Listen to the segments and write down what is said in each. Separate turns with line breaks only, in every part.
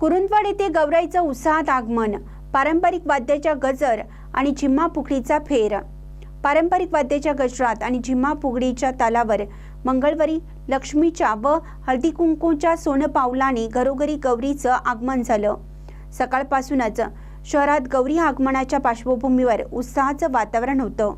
कुरुंदवाड येथे गौराईचं उत्साहात आगमन पारंपरिक वाद्याच्या गजर आणि झिम्मा पुकडीचा फेर. पारंपरिक वाद्याच्या गजरात आणि झिम्मा पुगडीच्या तालावर मंगळवारी लक्ष्मीच्या व हळदी कुंकूच्या सोनं पावलाने घरोघरी गौरीचं आगमन झालं. सकाळपासूनच शहरात गौरी आगमनाच्या पार्श्वभूमीवर उत्साहाचं वातावरण होतं.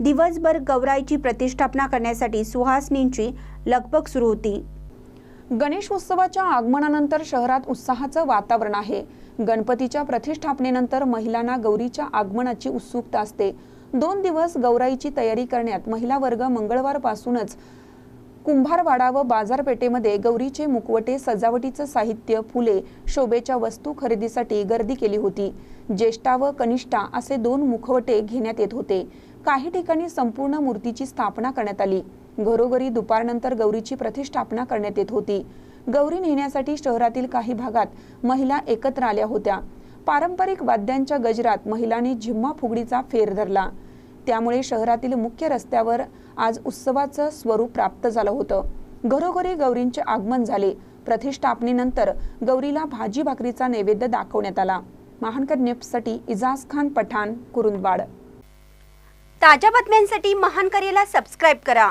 दिवसभर गौराईची प्रतिष्ठापना करण्यासाठी सुहासनींची लगबग सुरू होती.
गणेश उत्सवाच्या आगमनानंतर शहरात उत्साहाचं वातावरण आहे. गणपतीच्या प्रतिष्ठापनेनंतर महिलांना गौरीच्या आगमनाची उत्सुकता असते. दोन दिवस गौराईची तयारी करण्यात महिला वर्ग मंगळवारपासूनच कुंभारवाडा व बाजारपेठेमध्ये गौरीचे मुखवटे सजावटीचं साहित्य फुले शोभेच्या वस्तू खरेदीसाठी गर्दी केली होती. ज्येष्ठा व कनिष्ठा असे दोन मुखवटे घेण्यात येत होते. काही ठिकाणी संपूर्ण मूर्तीची स्थापना करण्यात आली. घरोघरी दुपारनंतर गौरीची प्रतिष्ठापना करण्यात येत होती. गौरी नेण्यासाठी शहरातील काही भागात महिला एकत्र आल्या होत्या. पारंपरिक वाद्यांच्या गजरात महिलांनी झिम्मा फुगडीचा फेर धरला. त्यामुळे शहरातील मुख्य रस्त्यावर आज उत्सवाचं स्वरूप प्राप्त झालं होतं. घरोघरी गौरींचे आगमन झाले. प्रतिष्ठापनेनंतर गौरीला भाजी भाकरीचा नैवेद्य दाखवण्यात आला. महानकर न्यूजसाठी इजाज खान पठाण कुरुंदवाड.
ताज्या बातम्यांसाठी महानकरेला सबस्क्राईब करा.